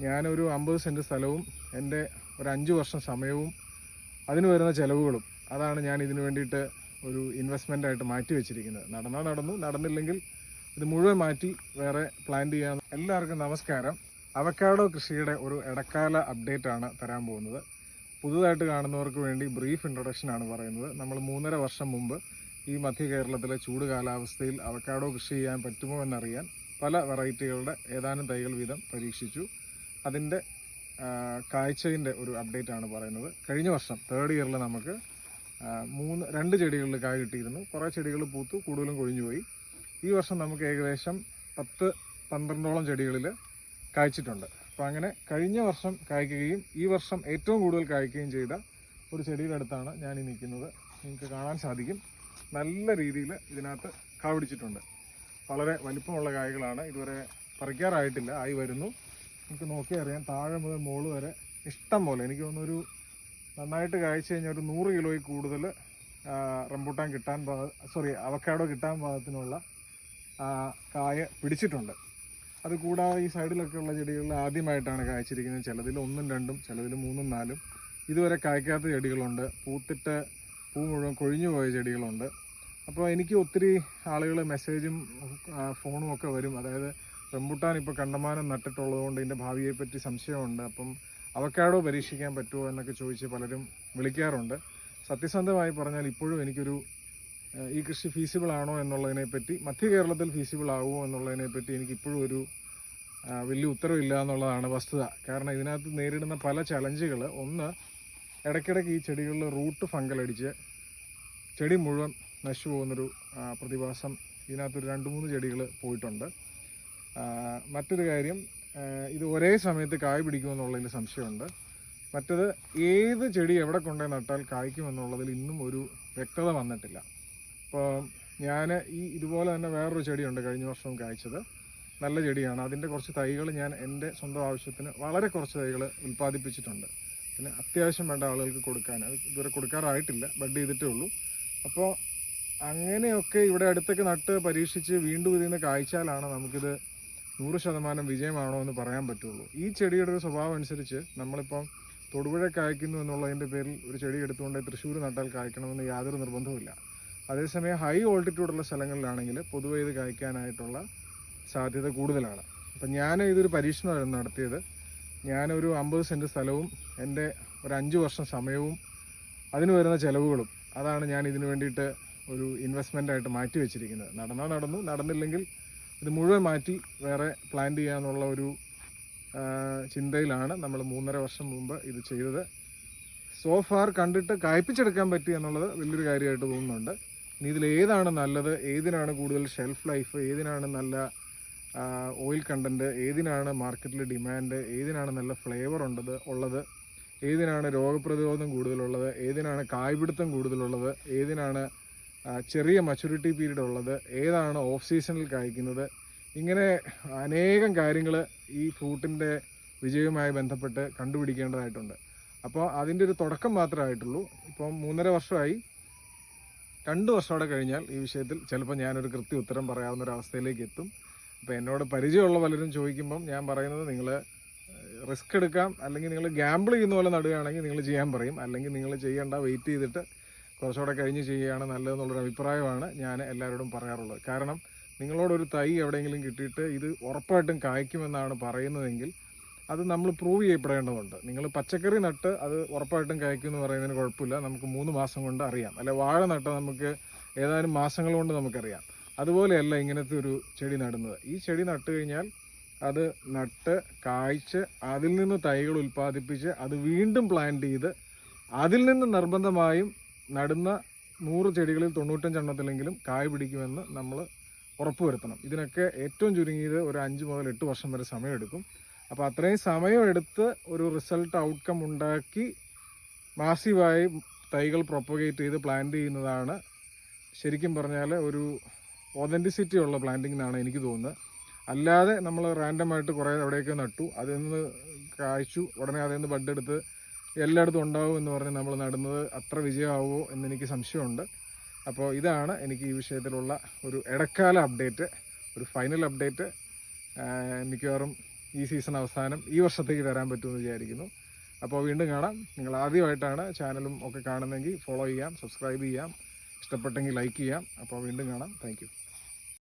ഞാനൊരു അമ്പത് സെന്റ് സ്ഥലവും എന്റെ ഒരു അഞ്ച് വർഷം സമയവും അതിന് വരുന്ന ചിലവുകളും അതാണ് ഞാൻ ഇതിനു വേണ്ടിയിട്ട് ഒരു ഇൻവെസ്റ്റ്മെന്റ് ആയിട്ട് മാറ്റി വെച്ചിരിക്കുന്നത്. നടന്നാൽ നടന്നു നടന്നില്ലെങ്കിൽ ഇത് മുഴുവൻ മാറ്റി വേറെ പ്ലാൻ ചെയ്യാൻ എല്ലാവർക്കും നമസ്കാരം. അവക്കാഡോ കൃഷിയുടെ ഒരു ഇടക്കാല അപ്ഡേറ്റ് ആണ് തരാൻ പോകുന്നത്. പുതുതായിട്ട് കാണുന്നവർക്ക് വേണ്ടി ബ്രീഫ് ഇൻട്രൊഡക്ഷൻ ആണ് പറയുന്നത്. നമ്മൾ മൂന്നര വർഷം മുമ്പ് ഈ മധ്യ കേരളത്തിലെ ചൂട് കാലാവസ്ഥയിൽ അവക്കാഡോ കൃഷി ചെയ്യാൻ പറ്റുമോ എന്നറിയാൻ പല വെറൈറ്റികളുടെ ഏതാനും തൈകൾ വീതം പരീക്ഷിച്ചു. അതിന്റെ കാഴ്ചയിന്റെ ഒരു അപ്ഡേറ്റ് ആണ് പറയുന്നത്. കഴിഞ്ഞ വർഷം തേർഡ് ഇയറിൽ നമുക്ക് മൂന്ന് രണ്ട് ചെടികളിൽ കായ കിട്ടിയിരുന്നു. കുറേ ചെടികൾ പൂത്തു കൂടുതലും കൊഴിഞ്ഞു പോയി. ഈ വർഷം നമുക്ക് ഏകദേശം പത്ത് പന്ത്രണ്ടോളം ചെടികളിൽ കായ്ച്ചിട്ടുണ്ട്. അപ്പോൾ അങ്ങനെ കഴിഞ്ഞ വർഷം കായ്ക്കുകയും ഈ വർഷം ഏറ്റവും കൂടുതൽ കായ്ക്കുകയും ചെയ്ത ഒരു ചെടിയുടെ അടുത്താണ് ഞാൻ ഈ നിൽക്കുന്നത്. നിങ്ങൾക്ക് കാണാൻ സാധിക്കും. നല്ല രീതിയിൽ ഇതിനകത്ത് കാവിടിച്ചിട്ടുണ്ട് വളരെ വലിപ്പമുള്ള കായ്കളാണ്. ഇതുവരെ പറിക്കാറായിട്ടില്ല. ആയി വരുന്നു. നമുക്ക് നോക്കി അറിയാം. താഴെ മുതൽ മോൾ വരെ ഇഷ്ടം പോലെ. എനിക്ക് തോന്നുന്നൊരു നന്നായിട്ട് കായ്ച്ചു കഴിഞ്ഞാൽ ഒരു നൂറ് കിലോയിൽ കൂടുതൽ റംബൂട്ടാൻ കിട്ടാൻ പാക സോറി അവക്കാഡോ കിട്ടാൻ പാകത്തിനുള്ള കായ പിടിച്ചിട്ടുണ്ട്. അത് കൂടാതെ ഈ സൈഡിലൊക്കെ ഉള്ള ചെടികളിൽ ആദ്യമായിട്ടാണ് കായ്ച്ചിരിക്കുന്നത്. ചിലതിൽ ഒന്നും രണ്ടും ചിലതിൽ മൂന്നും നാലും. ഇതുവരെ കായ്ക്കാത്ത ചെടികളുണ്ട്. പൂത്തിട്ട് പൂ മുഴുവൻ കൊഴിഞ്ഞു പോയ ചെടികളുണ്ട്. അപ്പോൾ എനിക്ക് ഒത്തിരി ആളുകൾ മെസ്സേജും ഫോണും ഒക്കെ വരും. അതായത് റംബുട്ടാൻ ഇപ്പോൾ കണ്ടമാനം നട്ടിട്ടുള്ളത് കൊണ്ട് ഇതിന്റെ ഭാവിയെപ്പറ്റി സംശയമുണ്ട്. അപ്പം അവക്കാടോ പരീക്ഷിക്കാൻ പറ്റുമോ എന്നൊക്കെ ചോദിച്ച് പലരും വിളിക്കാറുണ്ട്. സത്യസന്ധമായി പറഞ്ഞാൽ ഇപ്പോഴും എനിക്കൊരു ഈ കൃഷി ഫീസിബിൾ ആണോ എന്നുള്ളതിനെപ്പറ്റി മധ്യ കേരളത്തിൽ ഫീസിബിൾ ആകുമോ എന്നുള്ളതിനെപ്പറ്റി എനിക്കിപ്പോഴും ഒരു വലിയ ഉത്തരവില്ല എന്നുള്ളതാണ് വസ്തുത. കാരണം ഇതിനകത്ത് നേരിടുന്ന പല ചലഞ്ചുകൾ ഒന്ന് ഇടയ്ക്കിടയ്ക്ക് ഈ ചെടികളിൽ റൂട്ട് ഫംഗലടിച്ച് ചെടി മുഴുവൻ നശിച്ചു പോകുന്നൊരു പ്രതിഭാസം ഇതിനകത്തൊരു രണ്ട് മൂന്ന് ചെടികൾ പോയിട്ടുണ്ട്. മറ്റൊരു കാര്യം ഇത് ഒരേ സമയത്ത് കായ് പിടിക്കുമെന്നുള്ളതിൽ സംശയമുണ്ട്. മറ്റത് ഏത് ചെടി എവിടെ കൊണ്ടുപോയി നട്ടാൽ കായ്ക്കുമെന്നുള്ളതിൽ ഇന്നും ഒരു വ്യക്തത വന്നിട്ടില്ല. അപ്പോൾ ഞാൻ ഈ ഇതുപോലെ തന്നെ വേറൊരു ചെടിയുണ്ട് കഴിഞ്ഞ വർഷം കായ്ച്ചത്. നല്ല ചെടിയാണ്. അതിന്റെ കുറച്ച് തൈകൾ ഞാൻ എന്റെ സ്വന്തം ആവശ്യത്തിന് വളരെ കുറച്ച് തൈകൾ ഉൽപ്പാദിപ്പിച്ചിട്ടുണ്ട്. പിന്നെ അത്യാവശ്യം വേണ്ട ആളുകൾക്ക് കൊടുക്കാൻ. അത് ഇതുവരെ കൊടുക്കാറായിട്ടില്ല. ബഡ് ചെയ്തിട്ടേ ഉള്ളൂ. അപ്പോൾ അങ്ങനെയൊക്കെ ഇവിടെ അടുത്തൊക്കെ നട്ട് പരീക്ഷിച്ച് വീണ്ടും ഇതിൽ നിന്ന് കായ്ച്ചാലാണ് നമുക്കിത് നൂറ് ശതമാനം വിജയമാണോ എന്ന് പറയാൻ പറ്റുള്ളൂ. ഈ ചെടിയുടെ ഒരു സ്വഭാവം അനുസരിച്ച് നമ്മളിപ്പം തൊടുപുഴ കായ്ക്കുന്നു എന്നുള്ളതിന്റെ പേരിൽ ഒരു ചെടി എടുത്തുകൊണ്ട് തൃശ്ശൂർ നട്ടാൽ കായ്ക്കണമെന്ന് യാതൊരു നിർബന്ധവുമില്ല. അതേസമയം ഹൈ ഓൾട്ടിറ്റ്യൂഡുള്ള സ്ഥലങ്ങളിലാണെങ്കിൽ പൊതുവെ ഇത് കായ്ക്കാനായിട്ടുള്ള സാധ്യത കൂടുതലാണ്. അപ്പം ഞാൻ ഇതൊരു പരീക്ഷണമായിരുന്നു നടത്തിയത്. ഞാനൊരു അമ്പത് സെന്റ് സ്ഥലവും എന്റെ ഒരു അഞ്ച് വർഷം സമയവും അതിന് വരുന്ന ചിലവുകളും അതാണ് ഞാൻ ഇതിനു വേണ്ടിയിട്ട് ഒരു ഇൻവെസ്റ്റ്മെന്റായിട്ട് മാറ്റി വെച്ചിരിക്കുന്നത്. നടന്നാൽ നടന്നു നടന്നില്ലെങ്കിൽ ഇത് മുഴുവൻ മാറ്റി വേറെ പ്ലാൻ ചെയ്യാനുള്ള ഒരു ചിന്തയിലാണ് നമ്മൾ മൂന്നര വർഷം മുമ്പ് ഇത് ചെയ്തത്. സോ ഫാർ കണ്ടിട്ട് കായ്പിച്ചെടുക്കാൻ പറ്റി എന്നുള്ളത് വലിയൊരു കാര്യമായിട്ട് തോന്നുന്നുണ്ട്. ഇനി ഇതിൽ ഏതാണ് നല്ലത്? ഏതിനാണ് കൂടുതൽ ഷെൽഫ് ലൈഫ് ഏതിനാണ് നല്ല ഓയിൽ കണ്ടന്റ് ഏതിനാണ് മാർക്കറ്റിൽ ഡിമാൻഡ് ഏതിനാണ് നല്ല ഫ്ലേവർ ഉണ്ടത് ഉള്ളത്? ഏതിനാണ് രോഗപ്രതിരോധം കൂടുതലുള്ളത്? ഏതിനാണ് കായ്പിടുത്തം കൂടുതലുള്ളത്? ഏതിനാണ് ചെറിയ മച്യൂരിറ്റി പീരീഡ് ഉള്ളത്. ഏതാണ് ഓഫ് സീസണിൽ കായ്ക്കുന്നത്? ഇങ്ങനെ അനേകം കാര്യങ്ങൾ ഈ ഫ്രൂട്ടിന്റെ വിജയവുമായി ബന്ധപ്പെട്ട് കണ്ടുപിടിക്കേണ്ടതായിട്ടുണ്ട്. അപ്പോൾ അതിന്റെ ഒരു തുടക്കം മാത്രമായിട്ടുള്ളൂ ഇപ്പം മൂന്നര വർഷമായി. രണ്ട് വർഷമോടെ കഴിഞ്ഞാൽ ഈ വിഷയത്തിൽ ചിലപ്പോൾ ഞാനൊരു കൃത്യ ഉത്തരം പറയാവുന്ന ഒരു അവസ്ഥയിലേക്ക് എത്തും. അപ്പോൾ എന്നോട് പരിചയമുള്ള പലരും ചോദിക്കുമ്പം ഞാൻ പറയുന്നത് നിങ്ങൾ റിസ്ക് എടുക്കാം. അല്ലെങ്കിൽ നിങ്ങൾ ഗ്യാമ്പിൾ ചെയ്യുന്ന പോലെ നടുകയാണെങ്കിൽ നിങ്ങൾ ചെയ്യാൻ പറയും. അല്ലെങ്കിൽ നിങ്ങൾ ചെയ്യേണ്ട വെയിറ്റ് ചെയ്തിട്ട് കുറച്ചുകൂടെ കഴിഞ്ഞ് ചെയ്യുകയാണ് നല്ലതെന്നുള്ളൊരു അഭിപ്രായമാണ് ഞാൻ എല്ലാവരോടും പറയാറുള്ളത്. കാരണം നിങ്ങളോടൊരു തൈ എവിടെയെങ്കിലും കിട്ടിയിട്ട് ഇത് ഉറപ്പായിട്ടും കായ്ക്കുമെന്നാണ് പറയുന്നതെങ്കിൽ അത് നമ്മൾ പ്രൂവ് ചെയ്യപ്പെടേണ്ടതുണ്ട്. നിങ്ങൾ പച്ചക്കറി നട്ട് അത് ഉറപ്പായിട്ടും കായ്ക്കും എന്ന് പറയുന്നതിന് കുഴപ്പമില്ല. നമുക്ക് മൂന്ന് മാസം കൊണ്ട് അറിയാം. അല്ലെ വാഴ നട്ട് നമുക്ക് ഏതാനും മാസങ്ങൾ കൊണ്ട് നമുക്കറിയാം. അതുപോലെയല്ല ഇങ്ങനത്തെ ഒരു ചെടി നടുന്നത്. ഈ ചെടി നട്ട് കഴിഞ്ഞാൽ അത് നട്ട് കായ്ച്ച് അതിൽ നിന്ന് തൈകൾ ഉൽപ്പാദിപ്പിച്ച് അത് വീണ്ടും പ്ലാന്റ് ചെയ്ത് അതിൽ നിന്ന് നിർബന്ധമായും നടുന്ന നൂറ് ചെടികളിൽ തൊണ്ണൂറ്റഞ്ചെണ്ണത്തിലെങ്കിലും കായ് പിടിക്കുമെന്ന് നമ്മൾ ഉറപ്പുവരുത്തണം. ഇതിനൊക്കെ ഏറ്റവും ചുരുങ്ങിയത് ഒരു അഞ്ച് മുതൽ എട്ട് വർഷം വരെ സമയമെടുക്കും. അപ്പോൾ അത്രയും സമയമെടുത്ത് ഒരു റിസൾട്ട് ഔട്ട്കം ഉണ്ടാക്കി മാസീവായി തൈകൾ പ്രൊപ്പഗേറ്റ് ചെയ്ത് പ്ലാന്റ് ചെയ്യുന്നതാണ് ശരിക്കും പറഞ്ഞാൽ ഒരു ഒതന്റിസിറ്റി ഉള്ള പ്ലാന്റിംഗ് എന്നാണ് എനിക്ക് തോന്നുന്നത്. അല്ലാതെ നമ്മൾ റാൻഡമായിട്ട് കുറേ എവിടെയൊക്കെ നട്ടു. അതിൽ നിന്ന് കായ്ച്ചു. ഉടനെ അതിൽ നിന്ന് ബഡ് എടുത്ത് എല്ലായിടത്തും ഉണ്ടാവും എന്ന് പറഞ്ഞ് നമ്മൾ നടുന്നത് അത്ര വിജയമാവുമോ എന്നെനിക്ക് സംശയമുണ്ട്. അപ്പോൾ ഇതാണ് എനിക്ക് ഈ വിഷയത്തിലുള്ള ഒരു ഇടക്കാല അപ്ഡേറ്റ് ഒരു ഫൈനൽ അപ്ഡേറ്റ്. മിക്കവാറും ഈ സീസൺ അവസാനം ഈ വർഷത്തേക്ക് തരാൻ പറ്റുമെന്ന് വിചാരിക്കുന്നു. അപ്പോൾ വീണ്ടും കാണാം. നിങ്ങൾ ആദ്യമായിട്ടാണ് ചാനലും ഒക്കെ കാണുന്നതെങ്കിൽ ഫോളോ ചെയ്യാം സബ്സ്ക്രൈബ് ചെയ്യാം. ഇഷ്ടപ്പെട്ടെങ്കിൽ ലൈക്ക് ചെയ്യാം. അപ്പോൾ വീണ്ടും കാണാം. താങ്ക്